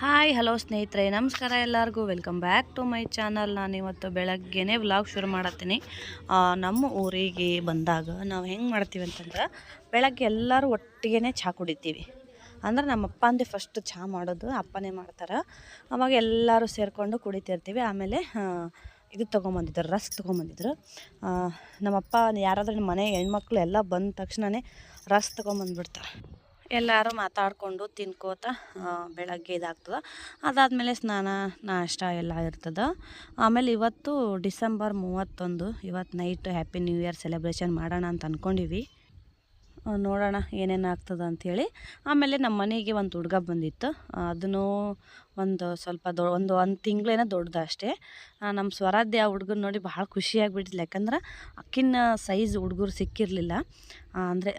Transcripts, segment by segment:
Hi, hello ಸ್ನೇಹಿತರೆ, ನಮಸ್ಕಾರ ಎಲ್ಲರಿಗೂ. Welcome back to my channel ನಾನು ಇವತ್ತು ಬೆಳಗ್ಗೆನೇ ವ್ಲಾಗ್ ಶುರು ಮಾಡತ್ತೀನಿ. ನಮ್ಮ ಊರಿಗೆ ಬಂದಾಗ ನಾವು ಹೆಂಗೆ ಮಾಡ್ತೀವಿ ಅಂತಂದ್ರೆ, ಬೆಳಗ್ಗೆ ಎಲ್ಲರೂ ಒಟ್ಟಿಗೆ ಚಹಾ ಕುಡಿತೀವಿ. ಅಂದ್ರೆ ನಮ್ಮ ಅಪ್ಪ ಅಂದೆ ಫಸ್ಟ್ ಚಹಾ ಮಾಡೋದು ಅಪ್ಪನೇ ಮಾಡ್ತಾರೆ. ಅವಾಗ ಎಲ್ಲರೂ ಸೇರಿಕೊಂಡು ಕುಡಿತಿರ್ತೀವಿ. ಆಮೇಲೆ ಇದು ತೊಗೊಂಬಂದಿದ್ರು, ರಸ್ ತೊಗೊಂಬಂದಿದ್ರು. ನಮ್ಮಪ್ಪ ಯಾರಾದ್ರೂ ಮನೆ ಹೆಣ್ಮಕ್ಳು ಎಲ್ಲ ಬಂದ ತಕ್ಷಣವೇ ರಸ್ ತೊಗೊಂಬಂದ್ಬಿಡ್ತಾರೆ. ಎಲ್ಲರೂ ಮಾತಾಡಿಕೊಂಡು ತಿನ್ಕೋತ ಬೆಳಗ್ಗೆ ಇದಾಗ್ತದೆ. ಅದಾದಮೇಲೆ ಸ್ನಾನ, ನಾಷ್ಟ ಎಲ್ಲ ಇರ್ತದೆ. ಆಮೇಲೆ ಇವತ್ತು ಡಿಸೆಂಬರ್ ಮೂವತ್ತೊಂದು ಇವತ್ತು night happy new year celebration ಮಾಡೋಣ ಅಂತ ಅಂದ್ಕೊಂಡಿವಿ ನೋಡೋಣ ಏನೇನು ಆಗ್ತದೆ ಅಂಥೇಳಿ ಆಮೇಲೆ ನಮ್ಮ ಮನೆಗೆ ಒಂದು ಹುಡುಗ ಬಂದಿತ್ತು. ಅದನ್ನು ಒಂದು ಸ್ವಲ್ಪ ದೊ, ಒಂದು ಒಂದು ತಿಂಗಳೇನೋ ದೊಡ್ಡದು ಅಷ್ಟೇ. ನಮ್ಮ ಸ್ವರಾಧ್ಯ ಆ ಹುಡುಗನ ನೋಡಿ ಭಾಳ ಖುಷಿಯಾಗಿಬಿಟ್ಟಿದ್ಲು ಯಾಕಂದ್ರೆ ಅಕ್ಕಿನ ಸೈಜ್ ಹುಡುಗರು ಸಿಕ್ಕಿರಲಿಲ್ಲ. ಅಂದರೆ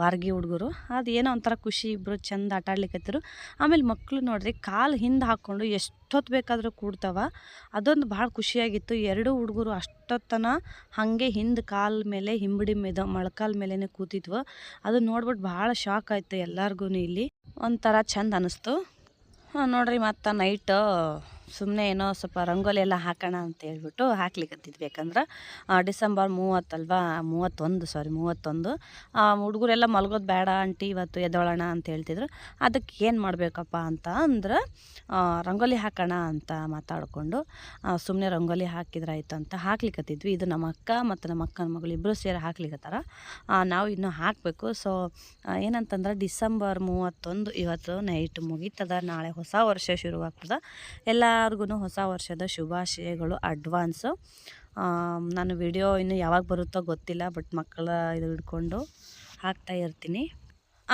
ವಾರ್ಗಿ ಹುಡುಗರು. ಅದು ಏನೋ ಒಂಥರ ಖುಷಿ ಇಬ್ಬರು ಚಂದ ಆಟ ಆಡ್ಲಿಕ್ಕತ್ತಿರು ಆಮೇಲೆ ಮಕ್ಕಳು ನೋಡ್ರಿ ಕಾಲು ಹಿಂದೆ ಹಾಕ್ಕೊಂಡು ಎಷ್ಟೊತ್ತು ಬೇಕಾದರೂ ಕೂಡ್ತಾವ. ಅದೊಂದು ಭಾಳ ಖುಷಿಯಾಗಿತ್ತು. ಎರಡು ಹುಡುಗರು ಅಷ್ಟೊತ್ತನ ಹಾಗೆ ಹಿಂದೆ ಕಾಲ ಮೇಲೆ ಹಿಂಬಡಿ ಮೇದ, ಮೊಳಕಾಲ ಮೇಲೇ ಕೂತಿದ್ವು. ಅದು ನೋಡ್ಬಿಟ್ಟು ಭಾಳ ಶಾಕ್ ಆಯಿತು ಎಲ್ಲರಿಗೂ ಇಲ್ಲಿ. ಒಂಥರ ಚಂದ ಅನ್ನಿಸ್ತು ಹಾಂ ನೋಡ್ರಿ ಮತ್ತು ನೈಟ್ ಸುಮ್ಮನೆ ಏನೋ ಸ್ವಲ್ಪ ರಂಗೋಲಿ ಎಲ್ಲ ಹಾಕೋಣ ಅಂತ ಹೇಳ್ಬಿಟ್ಟು ಹಾಕ್ಲಿಕ್ಕತ್ತಿದ್ವಿ ಯಾಕಂದ್ರೆ ಡಿಸೆಂಬರ್ ಮೂವತ್ತಲ್ವಾ? ಮೂವತ್ತೊಂದು ಸಾರಿ ಮೂವತ್ತೊಂದು. ಹುಡುಗರೆಲ್ಲ ಮಲಗೋದು ಬೇಡ, ಆಂಟಿ ಇವತ್ತು ಎದ್ದೋಳೋಣ ಅಂತ ಹೇಳ್ತಿದ್ರು. ಅದಕ್ಕೆ ಏನು ಮಾಡಬೇಕಪ್ಪ ಅಂತ ಅಂದ್ರೆ ರಂಗೋಲಿ ಹಾಕೋಣ ಅಂತ ಮಾತಾಡಿಕೊಂಡು ಸುಮ್ಮನೆ ರಂಗೋಲಿ ಹಾಕಿದ್ರಾಯ್ತು ಅಂತ ಹಾಕ್ಲಿಕ್ಕತ್ತಿದ್ವಿ ಇದು ನಮ್ಮ ಅಕ್ಕ ಮತ್ತು ನಮ್ಮ ಅಕ್ಕನ ಮಗಳು ಇಬ್ಬರು ಸೇರಿ ಹಾಕ್ಲಿಕ್ಕತ್ತಾರ ನಾವು ಇನ್ನೂ ಹಾಕಬೇಕು. ಸೊ ಏನಂತಂದ್ರೆ, ಡಿಸೆಂಬರ್ ಮೂವತ್ತೊಂದು ಇವತ್ತು ನೈಟ್ ಮುಗೀತದ. ನಾಳೆ ಹೊಸ ವರ್ಷ ಶುರುವಾಗ್ತದೆ. ಎಲ್ಲರಿಗೂ ಹೊಸ ವರ್ಷದ ಶುಭಾಶಯಗಳು ಅಡ್ವಾನ್ಸು ನಾನು ವಿಡಿಯೋ ಇನ್ನು ಯಾವಾಗ ಬರುತ್ತೋ ಗೊತ್ತಿಲ್ಲ ಬಟ್ ಮಕ್ಕಳ ಇದು ಹಿಡ್ಕೊಂಡು ಹಾಕ್ತಾ ಇರ್ತೀನಿ.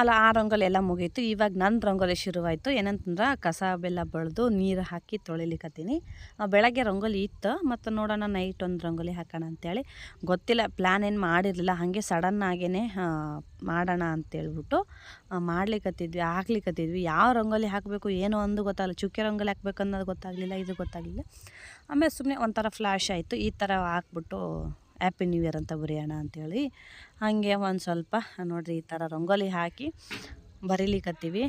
ಅಲ್ಲ ಆ ರಂಗೋಲಿ ಎಲ್ಲ ಮುಗೀತು. ಇವಾಗ ನನ್ನ ರಂಗೋಲಿ ಶುರುವಾಯಿತು. ಏನಂತಂದ್ರೆ ಕಸ ಬೆಲ್ಲ ಬಳ್ದು ನೀರು ಹಾಕಿ ತೊಳಿಲಿಕ್ಕತ್ತೀನಿ ಬೆಳಗ್ಗೆ ರಂಗೋಲಿ ಇತ್ತು. ಮತ್ತು ನೋಡೋಣ ನೈಟ್ ಒಂದು ರಂಗೋಲಿ ಹಾಕೋಣ ಅಂತೇಳಿ. ಗೊತ್ತಿಲ್ಲ ಪ್ಲ್ಯಾನ್ ಏನು ಮಾಡಿರಲಿಲ್ಲ. ಹಾಗೆ ಸಡನ್ ಆಗೇ ಮಾಡೋಣ ಅಂತೇಳ್ಬಿಟ್ಟು ಮಾಡ್ಲಿಕ್ಕತ್ತಿದ್ವಿ ಹಾಕ್ಲಿಕ್ಕತ್ತಿದ್ವಿ ಯಾವ ರಂಗೋಲಿ ಹಾಕಬೇಕು, ಏನು ಒಂದು ಗೊತ್ತಾಗಲ್ಲ ಚುಕ್ಕೆ ರಂಗೋಲಿ ಹಾಕ್ಬೇಕು ಅನ್ನೋದು ಗೊತ್ತಾಗಲಿಲ್ಲ, ಇದು ಗೊತ್ತಾಗಲಿಲ್ಲ. ಆಮೇಲೆ ಸುಮ್ಮನೆ ಒಂಥರ ಫ್ಲ್ಯಾಶ್ ಆಯಿತು. ಈ ಥರ ಹಾಕ್ಬಿಟ್ಟು ಹ್ಯಾಪಿ ನ್ಯೂ ಇಯರ್ ಅಂತ ಬರೆಯೋಣ ಅಂಥೇಳಿ ಹಾಗೆ ಒಂದು ಸ್ವಲ್ಪ ನೋಡಿರಿ ಈ ಥರ ರಂಗೋಲಿ ಹಾಕಿ ಬರೀಲಿಕ್ಕತ್ತೀವಿ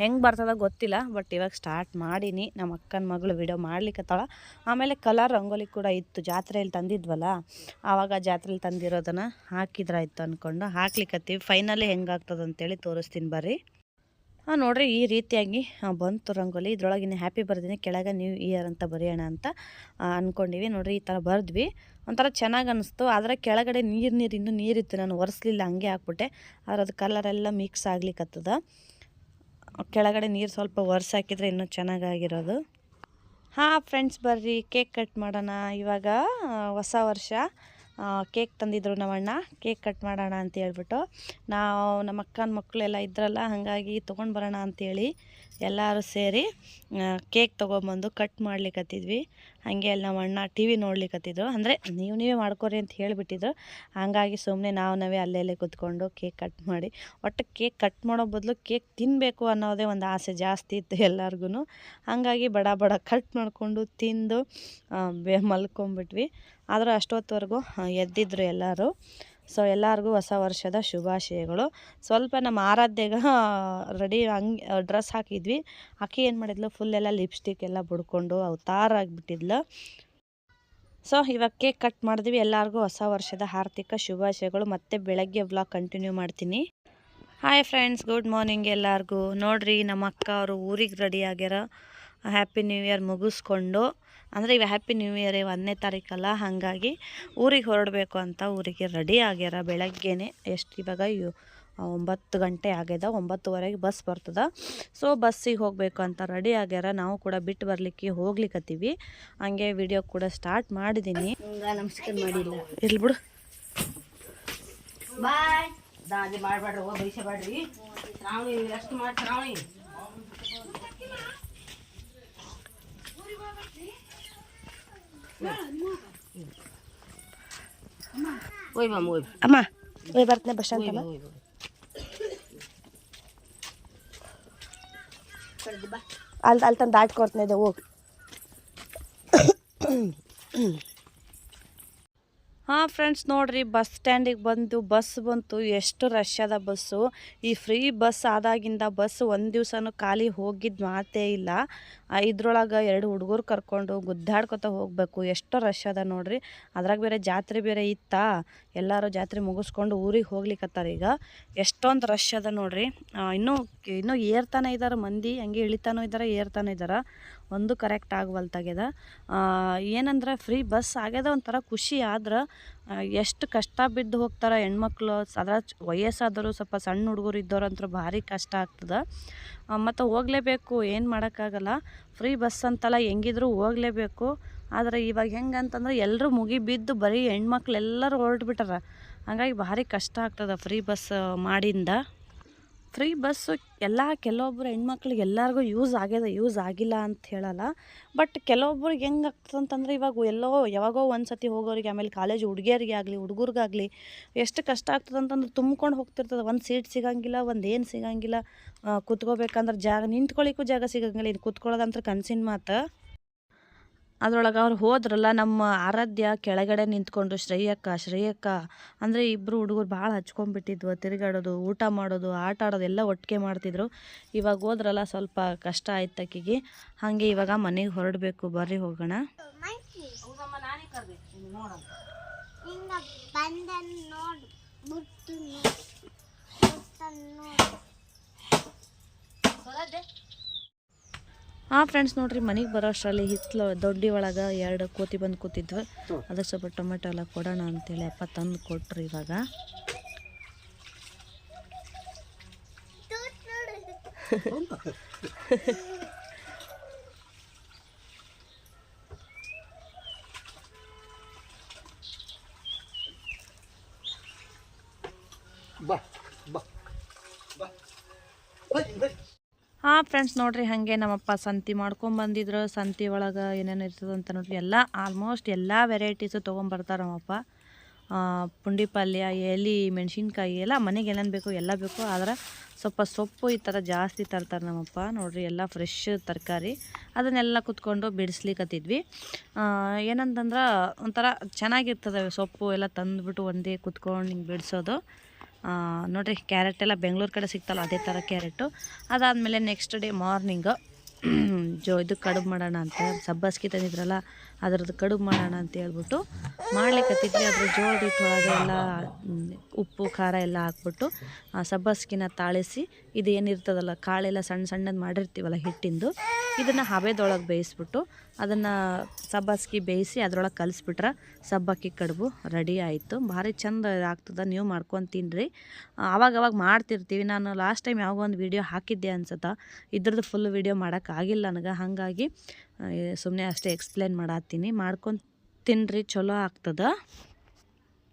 ಹೆಂಗೆ ಬರ್ತದ ಗೊತ್ತಿಲ್ಲ ಬಟ್ ಇವಾಗ ಸ್ಟಾರ್ಟ್ ಮಾಡೀನಿ. ನಮ್ಮ ಅಕ್ಕನ ಮಗಳು ವಿಡಿಯೋ ಮಾಡ್ಲಿಕ್ಕತ್ತಾಳ ಆಮೇಲೆ ಕಲರ್ ರಂಗೋಲಿ ಕೂಡ ಇತ್ತು. ಜಾತ್ರೆಯಲ್ಲಿ ತಂದಿದ್ವಲ್ಲ, ಆವಾಗ ಜಾತ್ರೆಯಲ್ಲಿ ತಂದಿರೋದನ್ನು ಹಾಕಿದ್ರಾಯ್ತು ಅಂದ್ಕೊಂಡು ಹಾಕ್ಲಿಕ್ಕತ್ತೀವಿ ಫೈನಲಿ ಹೆಂಗಾಗ್ತದೆ ಅಂತೇಳಿ ತೋರಿಸ್ತೀನಿ ಬರ್ರಿ. ಹಾಂ ನೋಡಿರಿ, ಈ ರೀತಿಯಾಗಿ ಬಂತು ರಂಗೋಲಿ. ಇದ್ರೊಳಗಿನ ಹ್ಯಾಪಿ ಬರ್ದಿನಿ ಕೆಳಗೆ ನ್ಯೂ ಇಯರ್ ಅಂತ ಬರೆಯೋಣ ಅಂತ ಅಂದ್ಕೊಂಡಿವಿ ನೋಡ್ರಿ, ಈ ಥರ ಬರೆದ್ವಿ. ಒಂಥರ ಚೆನ್ನಾಗಿ ಅನ್ನಿಸ್ತು ಆದರೆ ಕೆಳಗಡೆ ನೀರು ನೀರು, ಇನ್ನೂ ನೀರಿತ್ತು ನಾನು ಒರೆಸ್ಲಿಲ್ಲ, ಹಂಗೆ ಹಾಕ್ಬಿಟ್ಟೆ. ಆದ್ರೆ ಅದು ಕಲರೆಲ್ಲ ಮಿಕ್ಸ್ ಆಗ್ಲಿಕ್ಕತ್ತದ ಕೆಳಗಡೆ ನೀರು ಸ್ವಲ್ಪ ಒರೆಸಾಕಿದ್ರೆ ಇನ್ನೂ ಚೆನ್ನಾಗಾಗಿರೋದು. ಹಾಂ ಫ್ರೆಂಡ್ಸ್ ಬರ್ರಿ. ಕೇಕ್ ಕಟ್ ಮಾಡೋಣ. ಇವಾಗ ಹೊಸ ವರ್ಷ. ಕೇಕ್ ತಂದಿದ್ರು ನಮ್ಮಣ್ಣ, ಕೇಕ್ ಕಟ್ ಮಾಡೋಣ ಅಂತ ಹೇಳ್ಬಿಟ್ಟು. ನಾವು ನಮ್ಮ ಅಕ್ಕನ ಮಕ್ಕಳೆಲ್ಲ ಇದ್ರಲ್ಲ, ಹಾಗಾಗಿ ತೊಗೊಂಡು ಬರೋಣ ಅಂಥೇಳಿ ಎಲ್ಲರೂ ಸೇರಿ ಕೇಕ್ ತೊಗೊಂಬಂದು ಕಟ್ ಮಾಡ್ಲಿಕ್ಕತ್ತಿದ್ವಿ ಹಾಗೆ ಅಲ್ಲಿ ನಮ್ಮ ಅಣ್ಣ ಟಿ ವಿ ನೋಡ್ಲಿಕ್ಕತ್ತಿದ್ರು ಅಂದರೆ ನೀವು ನೀವೇ ಮಾಡ್ಕೊರಿ ಅಂತ ಹೇಳಿಬಿಟ್ಟಿದ್ರು. ಹಾಗಾಗಿ ಸುಮ್ಮನೆ ನಾವು ನಾವೇ ಅಲ್ಲೆಲ್ಲೇ ಕೂತ್ಕೊಂಡು ಕೇಕ್ ಕಟ್ ಮಾಡಿ, ಒಟ್ಟು ಕೇಕ್ ಕಟ್ ಮಾಡೋ ಬದಲು ಕೇಕ್ ತಿನ್ನಬೇಕು ಅನ್ನೋದೇ ಒಂದು ಆಸೆ ಜಾಸ್ತಿ ಇತ್ತು ಎಲ್ಲರಿಗೂ ಹಾಗಾಗಿ ಬಡ ಬಡ ಕಟ್ ಮಾಡಿಕೊಂಡು ತಿಂದು ಬೆ ಮಲ್ಕೊಂಬಿಟ್ವಿ. ಆದರೂ ಅಷ್ಟೊತ್ತವರೆಗೂ ಎದ್ದಿದ್ರು ಎಲ್ಲರೂ. ಸೊ ಎಲ್ಲರಿಗೂ ಹೊಸ ವರ್ಷದ ಶುಭಾಶಯಗಳು. ಸ್ವಲ್ಪ ನಮ್ಮ ಆರಾಧ್ಯಗ ರೆಡಿ ಹಂಗೆ ಡ್ರೆಸ್ ಹಾಕಿದ್ವಿ. ಆಕೆ ಏನು ಮಾಡಿದ್ಲು? ಫುಲ್ ಎಲ್ಲ ಲಿಪ್ಸ್ಟಿಕ್ ಎಲ್ಲ ಬಿಡ್ಕೊಂಡು ಅವತಾರ ಆಗಿಬಿಟ್ಟಿದ್ಲು ಸೊ ಇವಾಗ ಕೇಕ್ ಕಟ್ ಮಾಡಿದ್ವಿ. ಎಲ್ಲರಿಗೂ ಹೊಸ ವರ್ಷದ ಆರ್ಥಿಕ ಶುಭಾಶಯಗಳು. ಮತ್ತೆ ಬೆಳಗ್ಗೆ ಬ್ಲಾಗ್ ಕಂಟಿನ್ಯೂ ಮಾಡ್ತೀನಿ. ಹಾಯ್ ಫ್ರೆಂಡ್ಸ್ ಗುಡ್ ಮಾರ್ನಿಂಗ್ ಎಲ್ಲರಿಗೂ. ನೋಡ್ರಿ, ನಮ್ಮ ಅಕ್ಕ ಅವರು ಊರಿಗೆ ರೆಡಿ ಆಗ್ಯಾರ. ಹ್ಯಾಪಿ ನ್ಯೂ ಇಯರ್ ಮುಗಿಸ್ಕೊಂಡು. ಅಂದರೆ ಇವಾಗ ಹ್ಯಾಪಿ ನ್ಯೂ ಇಯರ್ ಒಂದನೇ ತಾರೀಕಲ್ಲ ಹಾಗಾಗಿ ಊರಿಗೆ ಹೊರಡಬೇಕು ಅಂತ ಊರಿಗೆ ರೆಡಿ ಆಗ್ಯಾರ. ಬೆಳಗ್ಗೆನೆ ಎಷ್ಟು ಇವಾಗ ಒಂಬತ್ತು ಗಂಟೆ ಆಗ್ಯದ ಒಂಬತ್ತುವರೆಗೆ ಬಸ್ ಬರ್ತದ. ಸೊ ಬಸ್ಸಿಗೆ ಹೋಗಬೇಕು ಅಂತ ರೆಡಿ ಆಗ್ಯಾರ. ನಾವು ಕೂಡ ಬಿಟ್ಟು ಬರಲಿಕ್ಕೆ ಹೋಗ್ಲಿಕ್ಕತ್ತೀವಿ ಹಂಗೆ ವಿಡಿಯೋ ಕೂಡ ಸ್ಟಾರ್ಟ್ ಮಾಡಿದ್ದೀನಿ ನಮಸ್ಕಾರ ಮಾಡಿಲ್ಲ ಇರ್ಲಿ ಬಿಡು. ಬಾಯ್ ದಾದಿ ಮಾಡ್ಬೇಡ್ರಿ ಅಮ್ಮ ಓಯ್ ಬರ್ತನೆ ಬಸ್ ಅಂತ ಅಲ್ಲಿ ಅಲ್ಲಿ ತಂದು ದಾಟ್ಕೊಡ್ತಾನೆ ಹೋಗಿ ಹಾಂ ಫ್ರೆಂಡ್ಸ್ ನೋಡ್ರಿ ಬಸ್ ಸ್ಟ್ಯಾಂಡಿಗೆ ಬಂದು ಬಸ್ ಬಂತು, ಎಷ್ಟು ರಶ್ ಅದ ಬಸ್ಸು ಈ ಫ್ರೀ ಬಸ್ ಆದಾಗಿಂದ ಬಸ್ ಒಂದು ದಿವ್ಸನೂ ಖಾಲಿ ಹೋಗಿದ್ದು ಮಾತೇ ಇಲ್ಲ. ಇದ್ರೊಳಗೆ ಎರಡು ಹುಡುಗರು ಕರ್ಕೊಂಡು ಗುದ್ದಾಡ್ಕೊತ ಹೋಗಬೇಕು. ಎಷ್ಟು ರಶ್ ಅದ ನೋಡ್ರಿ. ಅದ್ರಾಗ ಬೇರೆ ಜಾತ್ರೆ ಬೇರೆ ಇತ್ತಾ? ಎಲ್ಲರೂ ಜಾತ್ರೆ ಮುಗಿಸ್ಕೊಂಡು ಊರಿಗೆ ಹೋಗ್ಲಿಕ್ಕತ್ತಾರ ಈಗ. ಎಷ್ಟೊಂದು ರಶ್ ಅದ ನೋಡ್ರಿ. ಇನ್ನೂ ಇನ್ನೂ ಏರ್ತಾನೆ ಇದ್ದಾರೆ ಮಂದಿ, ಹಂಗೆ ಇಳಿತಾನೂ ಇದ್ದಾರೆ ಏರ್ತಾನೆ ಇದ್ದಾರೆ ಒಂದು ಕರೆಕ್ಟ್ ಆಗವಲ್ತಾಗ್ಯದ ಏನಂದ್ರೆ ಫ್ರೀ ಬಸ್ ಆಗ್ಯದ ಒಂಥರ ಖುಷಿ ಆದ್ರೆ ಎಷ್ಟು ಕಷ್ಟ ಬಿದ್ದು ಹೋಗ್ತಾರೆ ಹೆಣ್ಮಕ್ಳು, ಅದ್ರ ವಯಸ್ಸಾದವರು, ಸ್ವಲ್ಪ ಸಣ್ಣ ಹುಡುಗರು ಇದ್ದವ್ರಂತ್ರ ಭಾರಿ ಕಷ್ಟ ಆಗ್ತದೆ. ಮತ್ತು ಹೋಗಲೇಬೇಕು, ಏನು ಮಾಡೋಕ್ಕಾಗಲ್ಲ. ಫ್ರೀ ಬಸ್ ಅಂತಲ್ಲ ಹೆಂಗಿದ್ರು ಹೋಗಲೇಬೇಕು. ಆದರೆ ಇವಾಗ ಹೆಂಗಂತಂದ್ರೆ ಎಲ್ಲರೂ ಮುಗಿ ಬಿದ್ದು ಬರೀ ಹೆಣ್ಮಕ್ಳು ಎಲ್ಲರೂ ಹೊರಟ್ಬಿಟ್ಟಾರ. ಹಾಗಾಗಿ ಭಾರಿ ಕಷ್ಟ ಆಗ್ತದೆ ಫ್ರೀ ಬಸ್ ಮಾಡಿಂದ. ಫ್ರೀ ಬಸ್ಸು ಎಲ್ಲ ಕೆಲವೊಬ್ಬರು ಹೆಣ್ಮಕ್ಳಿಗೆ ಎಲ್ಲರಿಗೂ ಯೂಸ್ ಆಗ್ಯದ, ಯೂಸ್ ಆಗಿಲ್ಲ ಅಂತ ಹೇಳಲ್ಲ. ಬಟ್ ಕೆಲವೊಬ್ರಿಗೆ ಹೆಂಗೆ ಆಗ್ತದೆ ಅಂತಂದ್ರೆ ಇವಾಗ ಎಲ್ಲೋ ಯಾವಾಗೋ ಒಂದು ಸತಿ ಹೋಗೋರಿಗೆ, ಆಮೇಲೆ ಕಾಲೇಜ್ ಹುಡುಗಿಯರಿಗೆ ಆಗಲಿ, ಹುಡುಗರಿಗಾಗಲಿ ಎಷ್ಟು ಕಷ್ಟ ಆಗ್ತದಂತಂದ್ರೆ ತುಂಬ್ಕೊಂಡು ಹೋಗ್ತಿರ್ತದೆ. ಒಂದು ಸೀಟ್ ಸಿಗಂಗಿಲ್ಲ, ಒಂದು ಏನು ಸಿಗಂಗಿಲ್ಲ. ಕೂತ್ಕೋಬೇಕಂದ್ರೆ ಜಾಗ ನಿಂತ್ಕೊಳ್ಳಿಕ್ಕೂ ಜಾಗ ಸಿಗಂಗಿಲ್ಲ. ಇನ್ನು ಕುತ್ಕೊಳ್ಳೋದಂತ್ರ ಕನಸಿನ ಮಾತು. ಅದ್ರೊಳಗೆ ಅವ್ರು ಹೋದ್ರಲ್ಲ ನಮ್ಮ ಆರಾಧ್ಯ ಕೆಳಗಡೆ ನಿಂತ್ಕೊಂಡು ಶ್ರೇಯಕ್ಕ ಶ್ರೇಯಕ್ಕ, ಅಂದರೆ ಇಬ್ಬರು ಹುಡುಗರು ಭಾಳ ಹಚ್ಕೊಂಡ್ಬಿಟ್ಟಿದ್ವು, ತಿರುಗಾಡೋದು, ಊಟ ಮಾಡೋದು, ಆಟ ಆಡೋದು ಎಲ್ಲ ಒಟ್ಟಿಗೆ ಮಾಡ್ತಿದ್ರು. ಇವಾಗ ಹೋದ್ರಲ್ಲ ಸ್ವಲ್ಪ ಕಷ್ಟ ಆಯ್ತು ಆಕಿಗೆ ಹಾಗೆ ಇವಾಗ ಮನೆಗೆ ಹೊರಡಬೇಕು, ಬರ್ರಿ ಹೋಗೋಣ. ಹೌದಮ್ಮ ಹಾಂ ಫ್ರೆಂಡ್ಸ್ ನೋಡ್ರಿ ಮನೆಗೆ ಬರೋ ಅಷ್ಟರಲ್ಲಿ ಹಿತ್ಲು ದೊಡ್ಡಿ ಒಳಗೆ ಎರಡು ಕೋತಿ ಬಂದು ಕೂತಿದ್ವು. ಅದಕ್ಕೆ ಸ್ವಲ್ಪ ಟೊಮೆಟೊ ಎಲ್ಲ ಕೊಡೋಣ ಅಂತೇಳಿ ಅಪ್ಪ ತಂದು ಕೊಟ್ರಿ ಇವಾಗ. ಬಾ. ಬಾ ಬಾ. ಹಾಂ ಫ್ರೆಂಡ್ಸ್ ನೋಡಿರಿ, ಹಾಗೆ ನಮ್ಮಪ್ಪ ಸಂತಿ ಮಾಡ್ಕೊಂಡ್ ಬಂದಿದ್ರು. ಸಂತಿ ಒಳಗೆ ಏನೇನು ಇರ್ತದೆ ಅಂತ ನೋಡ್ರಿ, ಎಲ್ಲ ಆಲ್ಮೋಸ್ಟ್ ಎಲ್ಲ ವೆರೈಟೀಸು ತೊಗೊಂಬರ್ತಾರೆ ನಮ್ಮಪ್ಪ. ಪುಂಡಿ ಪಲ್ಯ, ಎಲೆ, ಮೆಣಸಿನ್ಕಾಯಿ, ಎಲ್ಲ ಮನೆಗೆ ಏನೇನು ಬೇಕು, ಎಲ್ಲ ಬೇಕು. ಆದ್ರೆ ಸ್ವಲ್ಪ ಸೊಪ್ಪು ಈ ಥರ ಜಾಸ್ತಿ ತರ್ತಾರೆ ನಮ್ಮಪ್ಪ. ನೋಡಿರಿ, ಎಲ್ಲ ಫ್ರೆಶ್ ತರಕಾರಿ. ಅದನ್ನೆಲ್ಲ ಕುತ್ಕೊಂಡು ಬಿಡಿಸ್ಲಿಕ್ಕತ್ತಿದ್ವಿ ಏನಂತಂದ್ರೆ ಒಂಥರ ಚೆನ್ನಾಗಿರ್ತದೆ ಸೊಪ್ಪು ಎಲ್ಲ ತಂದುಬಿಟ್ಟು ಒಂದೇ ಕುತ್ಕೊಂಡು ಹಿಂಗೆ ಬಿಡಿಸೋದು. ನೋಡ್ರಿ ಕ್ಯಾರೆಟ್ ಎಲ್ಲ ಬೆಂಗಳೂರು ಕಡೆ ಸಿಗ್ತಲ್ಲ ಅದೇ ಥರ ಕ್ಯಾರೆಟು ಅದಾದಮೇಲೆ ನೆಕ್ಸ್ಟ್ ಡೇ ಮಾರ್ನಿಂಗು ಜೋ, ಇದು ಕಡುಬು ಮಾಡೋಣ ಅಂತ. ಸಬ್ಬಸ್ಗಿ ತಂದಿದ್ರಲ್ಲ ಅದ್ರದ್ದು ಕಡುಬು ಮಾಡೋಣ ಅಂತ ಹೇಳ್ಬಿಟ್ಟು ಮಾಡ್ಲಿಕ್ಕತ್ತಿದ್ವಿ ಅದ್ರ ಜೋಳದ ಹಿಟ್ಟೊಳಗೆ ಎಲ್ಲ ಮ್, ಉಪ್ಪು ಖಾರ ಎಲ್ಲ ಹಾಕ್ಬಿಟ್ಟು ಸಬ್ಬಸ್ಗಿನ ತಾಳಿಸಿ ಇದು ಏನಿರ್ತದಲ್ಲ ಕಾಳೆಲ್ಲ ಸಣ್ಣ ಸಣ್ಣದು ಮಾಡಿರ್ತೀವಲ್ಲ ಹಿಟ್ಟಿಂದು ಇದನ್ನು ಹಬೆದೊಳಗೆ ಬೇಯಿಸ್ಬಿಟ್ಟು ಅದನ್ನು ಸಬ್ಬಸ್ಗಿ ಬೇಯಿಸಿ ಅದ್ರೊಳಗೆ ಕಲಿಸ್ಬಿಟ್ರೆ ಸಬ್ಬಕ್ಕಿ ಕಡುಬು ರೆಡಿ ಆಯಿತು. ಭಾರಿ ಚಂದ ಆಗ್ತದೆ ನೀವು ಮಾಡ್ಕೊಂಡು ತಿನ್ನಿರಿ ಅವಾಗ ಮಾಡ್ತಿರ್ತೀವಿ. ನಾನು ಲಾಸ್ಟ್ ಟೈಮ್ ಯಾವಾಗ ಒಂದು ವೀಡಿಯೋ ಹಾಕಿದ್ದೆ ಅನ್ಸುತ್ತಾ. ಇದ್ರದ್ದು ಫುಲ್ ವೀಡಿಯೋ ಮಾಡೋಕ್ಕಾಗಿಲ್ಲ ನನಗೆ. ಹಾಗಾಗಿ ಸುಮ್ಮನೆ ಅಷ್ಟೇ ಎಕ್ಸ್ಪ್ಲೇನ್ ಮಾಡತ್ತೀನಿ. ಮಾಡ್ಕೊಂಡು ತಿನ್ನಿರಿ ಚಲೋ ಆಗ್ತದೆ.